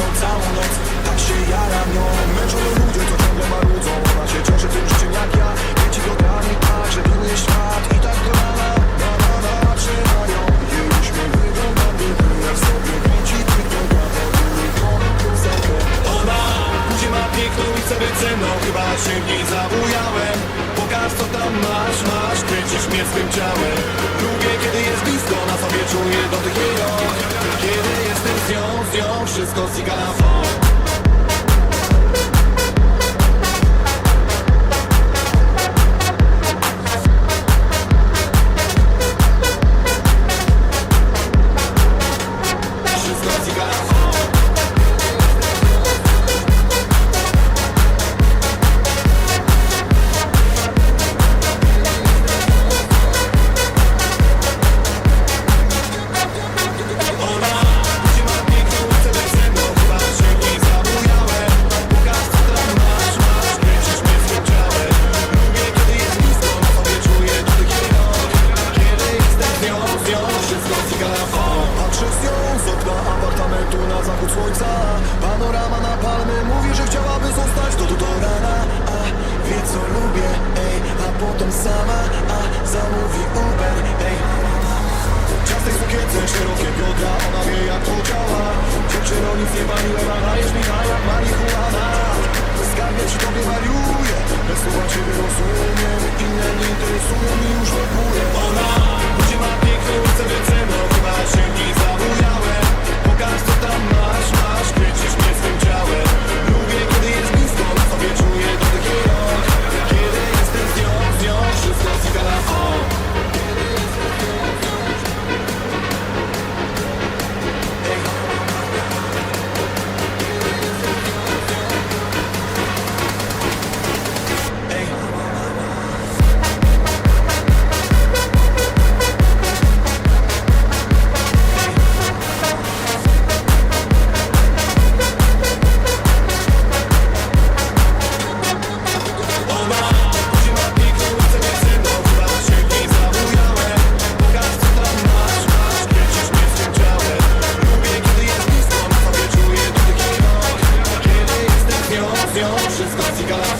mną całą noc. Tak się jaram nią. Męczone ludzie, co ciągle marudzą. Ona się cieszy tym życiem jak ja. Dzieci gotami tak, że winny świat. I tak dla na, na, na, na Trzymają. Jej uśmiech wygląda biedny Jak sobie widzi tych programów Ona, gdzie ma piękną i chce być ze mną. Chyba się w niej zabujałem co tam masz, masz Kręcisz mnie swym ciałem. Lubię, kiedy jest blisko, na sobie czuję do tych jej Kiedy jestem z nią, z nią, wszystko zigala gone.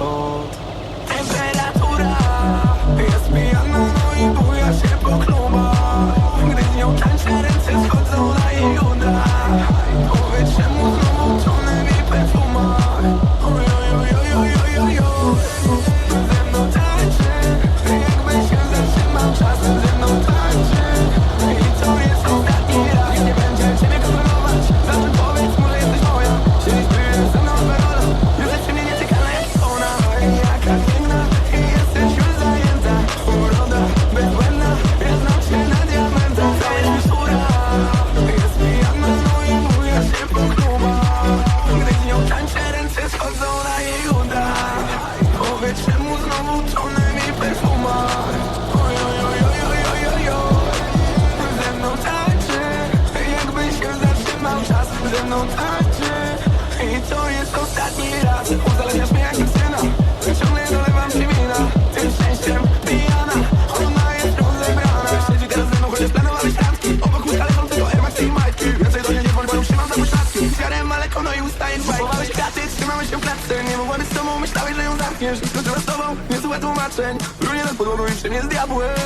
so rozumiesz, nic z tobą, niezłe tłumaczeń. Brunie nad podłogą i czym jest diabłem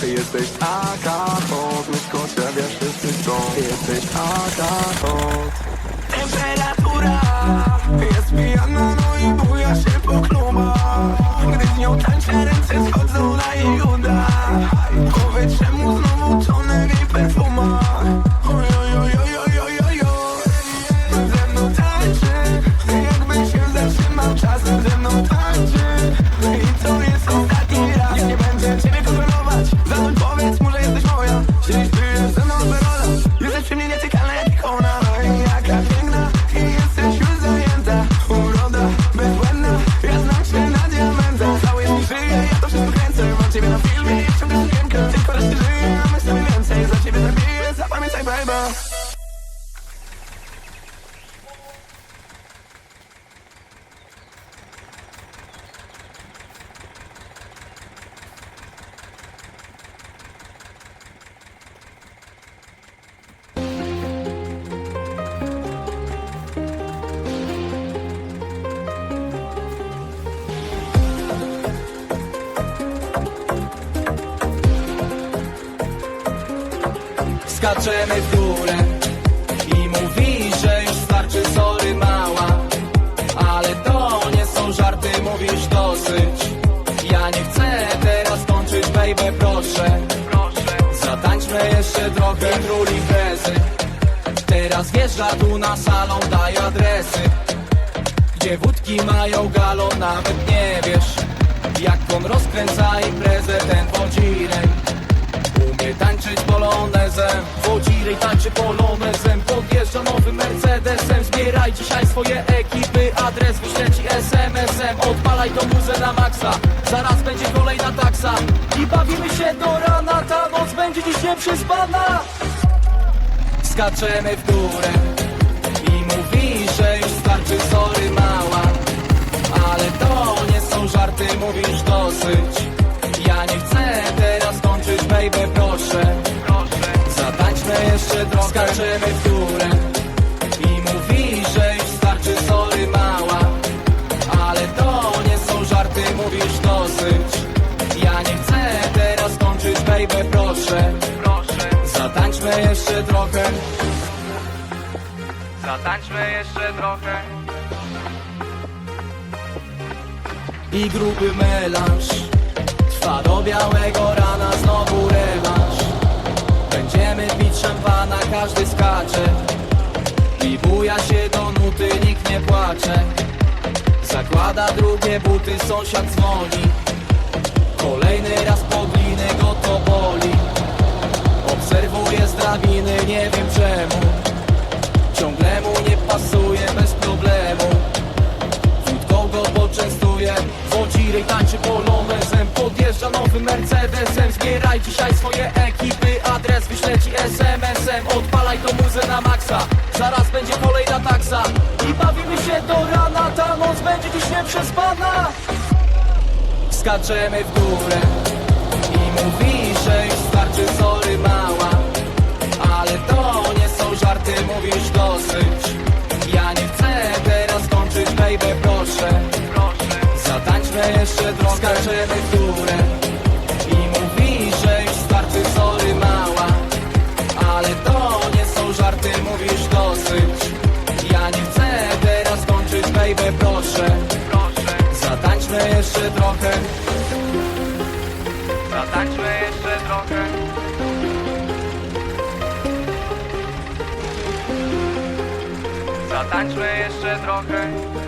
Ty jesteś akakot, myszko ciebie wszyscy chcą Ty jesteś akakot Temperatura. Skaczemy w górę i mówi, że już starczy sorry mała. Ale to nie są żarty, mówisz dosyć. Ja nie chcę teraz kończyć, baby, proszę. Zatańczmy jeszcze trochę król imprezy Teraz wjeżdża tu na salon, daj adresy. Gdzie wódki mają galon, nawet nie wiesz Jak on rozkręca imprezę, ten podzirej Umie tańczyć polonezem Wodzirej tańczy polonezem Podjeżdża nowym Mercedesem. Zbieraj dzisiaj swoje ekipy Adres wyślę ci SMS-em Odpalaj tą muzę na maksa Zaraz będzie kolejna taksa. I bawimy się do rana Ta noc będzie dziś nieprzespana. Skaczemy w górę I mówi, że już starczy sorry mała. Ale to nie są żarty, mówisz dosyć. Ja nie chcę teraz kończyć, baby, proszę jeszcze trochę w górę. I mówi, że już starczy sorry mała. Ale to nie są żarty, mówisz dosyć. Ja nie chcę teraz kończyć, baby, proszę. Zatańczmy jeszcze trochę. Zatańczmy jeszcze trochę. I gruby melanż Trwa do białego rana Znowu rewanż Będziemy pić szampana Każdy skacze. I buja się do nuty Nikt nie płacze. Zakłada drugie buty Sąsiad dzwoni. Kolejny raz podliny Go to boli. Obserwuję z drabiny, nie wiem czemu. Ciągle mu nie pasuje poczęstuję Wodzirej tańczy polonezem. Podjeżdża nowym Mercedesem. Zbieraj dzisiaj swoje ekipy. Adres wyślę ci SMS-em Odpalaj tą muzę na maksa. Zaraz będzie kolejna taksa. I bawimy się do rana. Ta noc będzie dziś nieprzespana Skaczemy w górę i mówi, że jeszcze trochę Skaczemy w górę. I mówi, że już starczy sorry mała. Ale to nie są żarty, mówisz dosyć. Ja nie chcę teraz kończyć, baby, proszę. Zatańczmy jeszcze trochę. Zatańczmy jeszcze trochę. Zatańczmy jeszcze trochę